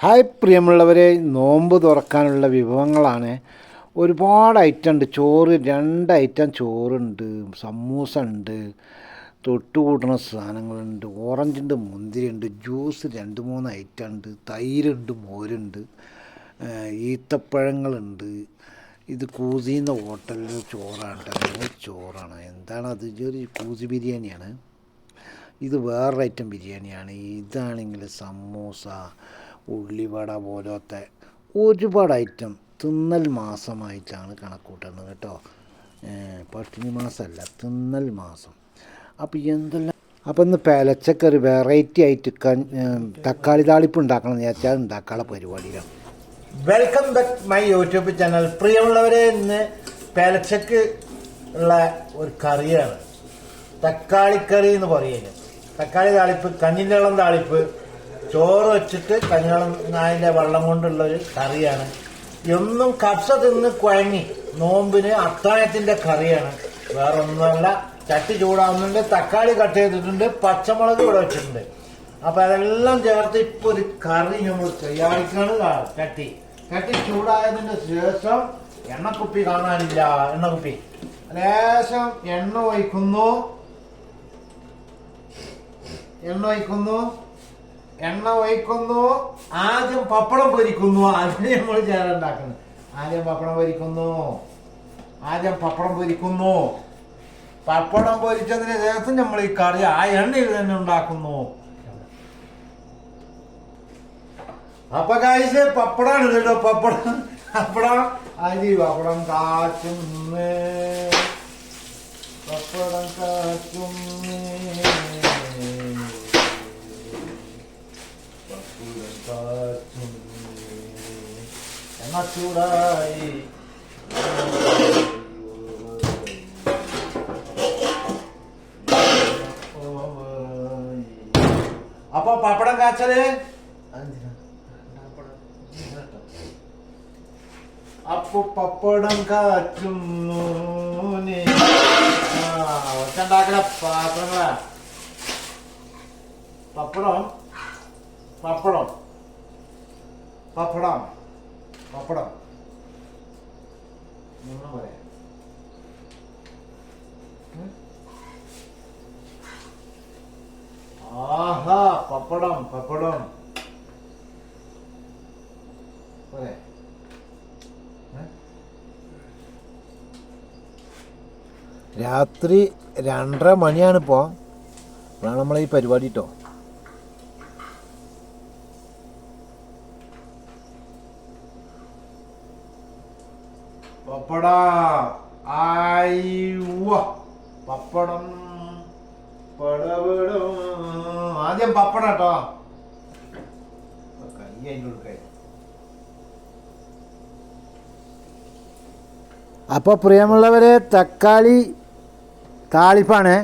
Hi പ്രിയമുള്ളവരെ നോമ്പ് തുറക്കാനുള്ള വിഭവങ്ങളാണ്. ഒരുപാട് ഐറ്റം ഉണ്ട്. ചോറ് രണ്ട് ഐറ്റം ചോറുണ്ട് സമൂസ ഉണ്ട് തൊട്ടുകൂട്ടുന്ന സാധനങ്ങളുണ്ട് ഓറഞ്ചുണ്ട് മുന്തിരിയുണ്ട് ജ്യൂസ് രണ്ട് മൂന്ന് ഐറ്റം ഉണ്ട് തൈരുണ്ട് മോരുണ്ട് ഈത്തപ്പഴങ്ങളുണ്ട്. ഇത് കൂസിന്ന ഹോട്ടലിൽ ചോറാണ് കേട്ടോ. ചോറാണ്. എന്താണ് അത്? ഒരു കൂസി ബിരിയാണിയാണ്. ഇത് വേറൊരു ഐറ്റം ബിരിയാണിയാണ്. ഇതാണെങ്കിൽ സമൂസ ഉള്ളിവട പോലത്തെ ഒരുപാട് ഐറ്റം തിന്നൽ മാസമായിട്ടാണ് കണക്കൂട്ടുന്നത് കേട്ടോ. പട്ടിണി മാസമല്ല തിന്നൽ മാസം. അപ്പോൾ എന്തെല്ലാം അപ്പോൾ ഇന്ന് പലച്ചക്കറി വെറൈറ്റി ആയിട്ട് തക്കാളി താളിപ്പ് ഉണ്ടാക്കണം എന്ന് വിചാരിച്ചാൽ ഉണ്ടാക്കാനുള്ള പരിപാടിയിലാണ് welcome back my YouTube channel പ്രിയമുള്ളവരെ ഇന്ന് പേലച്ചക്ക് ഉള്ള ഒരു കറിയാണ് തക്കാളിക്കറി എന്ന് പറയുന്നത്. തക്കാളി താളിപ്പ് കഞ്ഞിന്റെളം താളിപ്പ് ചോറ് വെച്ചിട്ട് കഞ്ഞിവെള്ളം നായിലെ വെള്ളം കൊണ്ടുള്ള ഒരു കറിയാണ്. എന്നും കപ്സ തിന്ന് കുഴങ്ങി നോമ്പിന് അത്താഴത്തിന്റെ കറിയാണ്. വേറെ ഒന്നുമല്ല ചട്ടി ചൂടാവുന്നുണ്ട് തക്കാളി കട്ട് ചെയ്തിട്ടുണ്ട് പച്ചമുളക് ഇവിടെ വെച്ചിട്ടുണ്ട്. അപ്പൊ അതെല്ലാം ചേർത്ത് ഇപ്പൊ ഒരു കറി നമ്മൾ തയ്യാറിക്കാണ് ചട്ടി. ചട്ടി ചൂടായതിന്റെ ശേഷം എണ്ണക്കുപ്പി കാണാനില്ല എണ്ണക്കുപ്പി. ലേശം എണ്ണ ഒഴിക്കുന്നു. എണ്ണ ഒഴിക്കുന്നു. എണ്ണ ഒഴിക്കുന്നു ആദ്യം പപ്പടം പൊരിക്കുന്നു. അതിന് നമ്മൾ ചേരുണ്ടാക്കുന്നത് ആദ്യം പപ്പടം പൊരിക്കുന്നു. ആദ്യം പപ്പടം പൊരിക്കുന്നു. പപ്പടം പൊരിച്ചതിന് ശേഷം നമ്മൾ ഈ കറി ആ എണ്ണയിൽ തന്നെ ഉണ്ടാക്കുന്നു. അപ്പൊ കാഴ്ച പപ്പടാണ് കേട്ടോ പപ്പടം. പപ്പടം അരി പപ്പടം കാച്ചും പപ്പടം കാച്ചുന്നേ പപ്പടം കാച്ചുന്നേ എണ്ണ ചൂടായി അപ്പൊ പപ്പടം കാച്ചൽ അപ്പൊ പപ്പടം കാറ്റുന്നു നീ. പപ്പടം. പപ്പടം. പറയാം ആഹാ പപ്പടം പപ്പടം. പോരെ? രാത്രി രണ്ടര മണിയാണിപ്പോൾ അപ്പോഴാണ് നമ്മളെ ഈ പരിപാടി കേട്ടോ പപ്പട പടപടം. ആദ്യം പപ്പടം കേട്ടോ. കൈ അതിന്റെ കൊടുക്കായി അപ്പോൾ പ്രിയമുള്ളവരെ തക്കാളി താളിപ്പാണ്.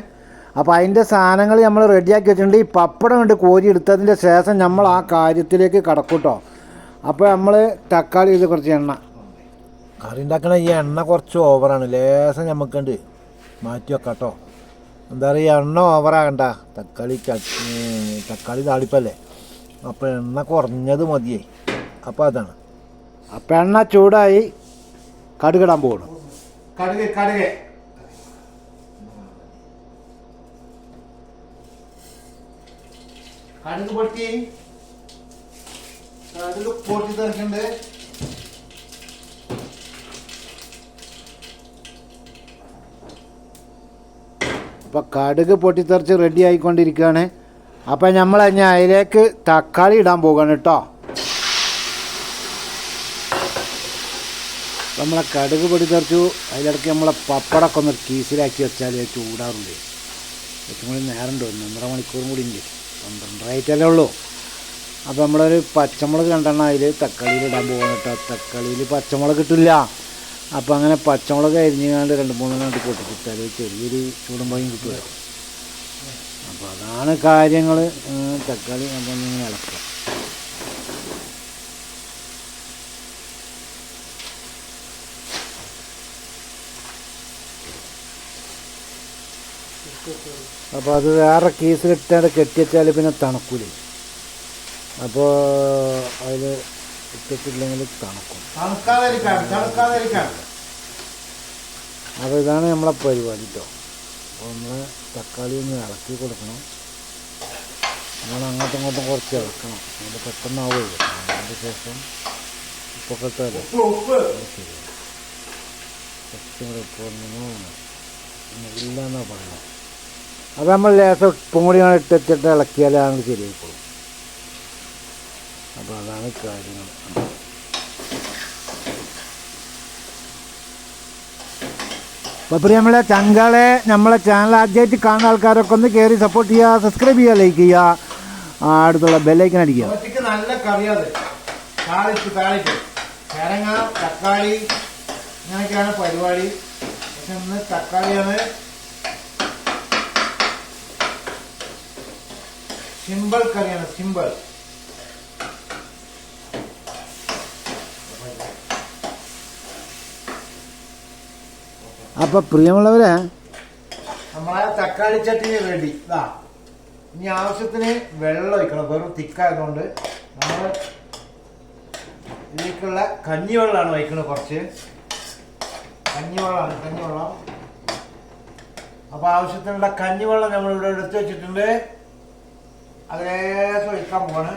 അപ്പോൾ അതിന്റെ സാധനങ്ങൾ നമ്മൾ റെഡിയാക്കി വെച്ചിട്ടുണ്ട്. ഈ പപ്പടം കൊണ്ട് കോരി എടുത്തതിന്റെ ശേഷം നമ്മൾ ആ കാര്യത്തിലേക്ക് കടക്കൂട്ടോ കേട്ടോ. അപ്പോൾ നമ്മൾ തക്കാളി ഇത് കുറച്ച് എണ്ണ. കറി ഉണ്ടാക്കണ ഈ എണ്ണ കുറച്ച് ഓവറാണ്. ലേശം നമുക്കുണ്ട് മാറ്റി വെക്കാം കേട്ടോ എന്താ പറയുക എണ്ണ ഓവറാകണ്ട. തക്കാളി തക്കാളി താളിപ്പല്ലേ? അപ്പോൾ എണ്ണ കുറഞ്ഞത് മതിയേ. അപ്പോൾ അതാണ്. അപ്പം എണ്ണ ചൂടായി കടുകിടാൻ പോകണം കടുക് കടുക്. കടുക് പൊട്ടി. കടുക് പൊട്ടി തെറിക്കണ്ട്. അപ്പോൾ കടുക് പൊട്ടിത്തെറിച്ച് റെഡി ആയിക്കൊണ്ടിരിക്കുകയാണ്. അപ്പോൾ നമ്മൾ ഞാൻ അതിലേക്ക് തക്കാളി ഇടാൻ പോകണം കേട്ടോ. നമ്മളെ കടുക് പൊടിത്തെറിച്ചു അതിലിടയ്ക്ക് നമ്മളെ പപ്പടമൊക്കെ ഒന്ന് കീസിലാക്കി വെച്ചാൽ ചൂടാറുണ്ട് ഏറ്റവും കൂടി നേരം ഉണ്ട് ഒന്നൊന്നര മണിക്കൂറും കൂടി ഉണ്ട്. പന്ത്രണ്ടരായിട്ടല്ലേ ഉള്ളൂ. അപ്പോൾ നമ്മളൊരു പച്ചമുളക് രണ്ടെണ്ണം അതിൽ തക്കാളിയിൽ ഇടാൻ പോകണം കേട്ടോ. തക്കാളിയിൽ പച്ചമുളക് കിട്ടില്ല. അപ്പോൾ അങ്ങനെ പച്ചമുളക് അരിഞ്ഞാണ്ട് രണ്ട് മൂന്ന് മൂന്നെണ്ണം പൊട്ടിച്ചിട്ടാൽ ചെറിയൊരു ചൂടുമ്പോഴും കിട്ടുക അപ്പോൾ അതാണ് കാര്യങ്ങൾ തക്കാളി അപ്പം ഇങ്ങനെ ഇളക്കുക. അപ്പോൾ അത് വേറെ കീസിലിട്ടാണ്ട് കെട്ടിവെച്ചാൽ പിന്നെ തണുക്കൂലേ. അപ്പോൾ അതിൽ ഇട്ടിട്ടില്ലെങ്കിൽ തണുക്കും. അപ്പോൾ ഇതാണ് നമ്മളെ പരിപാടി കേട്ടോ അപ്പോൾ നമ്മൾ തക്കാളി ഒന്ന് ഇളക്കി കൊടുക്കണം. നമ്മൾ അങ്ങോട്ടും ഇങ്ങോട്ടും കുറച്ച് ഇളക്കണം. അത് പെട്ടെന്നാവുമല്ലോ അതിന് ശേഷം ഉപ്പൊക്കെ ഉപ്പ് കുറച്ചും കൂടെ ഉപ്പ് ഇല്ല എന്നാണ് പറയുന്നത്. അത് നമ്മൾ ലേശം ഉപ്പും കൂടി ആണ് ഇട്ടിട്ട് ഇളക്കിയാലേ അങ്ങ് ശരിയായിക്കോളും. അപ്പോൾ അതാണ് കാര്യങ്ങൾ അപ്പോൾ പ്രിയ നമ്മളെ ചങ്കളെ നമ്മളെ ചാനൽ ആദ്യമായിട്ട് കാണുന്ന ആൾക്കാരൊക്കെ ഒന്ന് കയറി സപ്പോർട്ട് ചെയ്യുക സബ്സ്ക്രൈബ് ചെയ്യുക ലൈക്ക് ചെയ്യുക. ആ, അടുത്തുള്ള ബെല്ലൈക്കൻ അടിക്കുക. ഒറ്റയ്ക്ക് നല്ല കറിയത് താളിപ്പ് താളിപ്പ് കിഴങ്ങ തക്കാളി ഇങ്ങനെയൊക്കെയാണ് പരിപാടി. പക്ഷെ ഇന്ന് തക്കാളിയാണ് സിമ്പിൾ കറിയാണ് സിമ്പിൾ. അപ്പോൾ പ്രിയമുള്ളവരെ നമ്മളെ തക്കാളി ചട്ടിന് വേണ്ടി. ഇതാ ഇനി ആവശ്യത്തിന് വെള്ളം ഒഴിക്കണം. വെറും തിക്കായതുകൊണ്ട് നമ്മൾ ഇതിലേക്കുള്ള കഞ്ഞിവെള്ളമാണ് വയ്ക്കുന്നത് കുറച്ച്. കഞ്ഞിവെള്ളമാണ് കഞ്ഞിവെള്ളം. അപ്പോൾ ആവശ്യത്തിനുള്ള കഞ്ഞിവെള്ളം നമ്മൾ ഇവിടെ എടുത്ത് വെച്ചിട്ടുണ്ട്. അതിലേശം ഒഴിക്കാൻ പോവാണ്.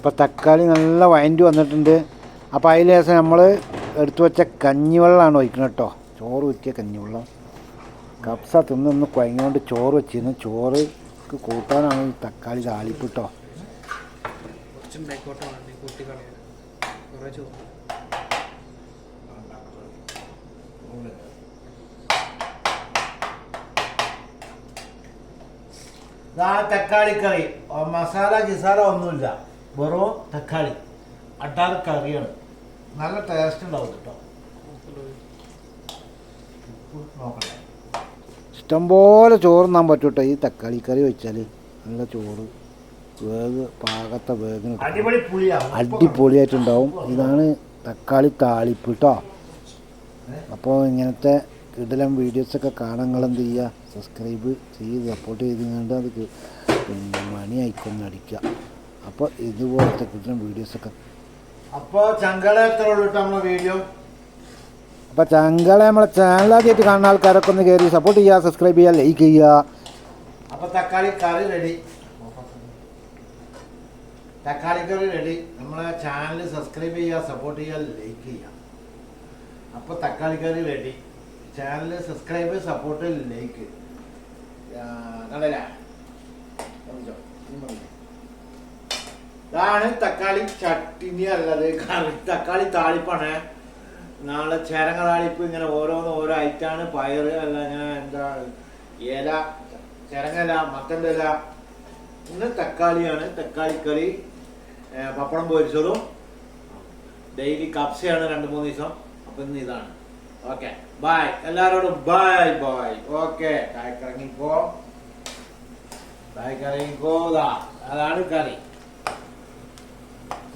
അപ്പോൾ തക്കാളി നല്ല വഴണ്ടി വന്നിട്ടുണ്ട്. അപ്പോൾ അതിൽ ശേഷം നമ്മൾ എടുത്തു വെച്ച കഞ്ഞിവെള്ളമാണ് ഒഴിക്കുന്നത് കേട്ടോ ചോറ് വെച്ചിയ കഞ്ഞിവെള്ളം. കപ്സ തിന്നൊന്ന് കുഴങ്ങിക്കൊണ്ട് ചോറ് വെച്ചിരുന്നു. ചോറ് കൂട്ടാനാണ് ഈ തക്കാളി താളിപ്പ് കേട്ടോ കുറച്ചും ബാക്കോട്ടാണ് കൂട്ടി കളയാൻ. കുറേ ചോറ്. ഇതാ തക്കാളി കറി ആ, മസാല കിസാല ഒന്നുമില്ല. വെറും തക്കാളി. അട്ടാറ് കറിയാണ് നല്ല ടേസ്റ്റ് ഉണ്ടാവും കേട്ടോ. ഇഷ്ടം പോലെ ഇഷ്ടംപോലെ ചോറ് തിന്നാൻ പറ്റും ഈ തക്കാളി കറി വെച്ചാൽ നല്ല ചോറ്. വേഗ് പാകത്തെ വേഗിന് അടിപൊളിയായിട്ടുണ്ടാവും. ഇതാണ് തക്കാളി താളിപ്പ് കേട്ടോ അപ്പോൾ ഇങ്ങനത്തെ കിടലം വീഡിയോസൊക്കെ കാണാൻ നിങ്ങൾ എന്ത് ചെയ്യുക സബ്സ്ക്രൈബ് ചെയ്ത് സപ്പോർട്ട് ചെയ്ത് കണ്ട് അത് പിന്നെ മണി അപ്പോൾ ഇതുപോലത്തെ കിടലം വീഡിയോസൊക്കെ അപ്പൊ ചങ്കള എത്ര ഉള്ളൂ കേട്ടോ നമ്മളെ വീഡിയോ അപ്പോൾ ചങ്കളെ നമ്മളെ ചാനലാദ്യമായിട്ട് കാണുന്ന ആൾക്കാരൊക്കെ ഒന്ന് കയറി സപ്പോർട്ട് ചെയ്യുക സബ്സ്ക്രൈബ് ചെയ്യുക ലൈക്ക് ചെയ്യുക. അപ്പൊ തക്കാളി കറി റെഡി തക്കാളി കറി റെഡി നമ്മളെ ചാനൽ സബ്സ്ക്രൈബ് ചെയ്യുക സപ്പോർട്ട് ചെയ്യുക ലൈക്ക് ചെയ്യുക. അപ്പൊ തക്കാളി കറി ready channel subscribe support like കണ്ടല്ല? ഇതാണ് തക്കാളി ചട്ടിനി അല്ലത് കറി തക്കാളി താളിപ്പാണ്. നാളെ ചേരങ്ങ താളിപ്പ് ഇങ്ങനെ ഓരോന്ന് ഓരോ ഐറ്റാണ്. പയറ് അല്ല ഇങ്ങനെ എന്താ ഇല ചേരങ്ങല മത്തന്റെ ഇല. ഇന്ന് തക്കാളിയാണ് തക്കാളി കറി. പപ്പടം പൊരിച്ചതും ഡെയിലി കപ്സയാണ് രണ്ട് മൂന്ന് ദിവസം. അപ്പൊ ഇന്ന് ഇതാണ്. ഓക്കെ ബായ് എല്ലാരോടും ബായ് ബായ് ഓക്കെ കായ്ക്കിറങ്ങിക്കോ. കായ്ക്കിറങ്ങിക്കോ ദാ. അതാണ് കറി.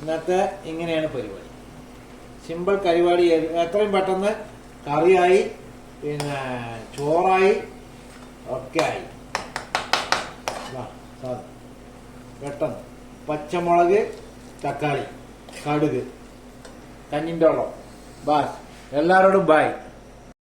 ഇന്നത്തെ ഇങ്ങനെയാണ് പരിപാടി. സിമ്പിൾ പരിപാടി എത്രയും പെട്ടെന്ന് കറിയായി പിന്നെ ചോറായി ഒക്കെ ആയി. പെട്ടെന്ന്. പച്ചമുളക് തക്കാളി കടുക് കഞ്ഞിന്റെ വെള്ളം. ബാസ്. എല്ലാവരോടും ബായ്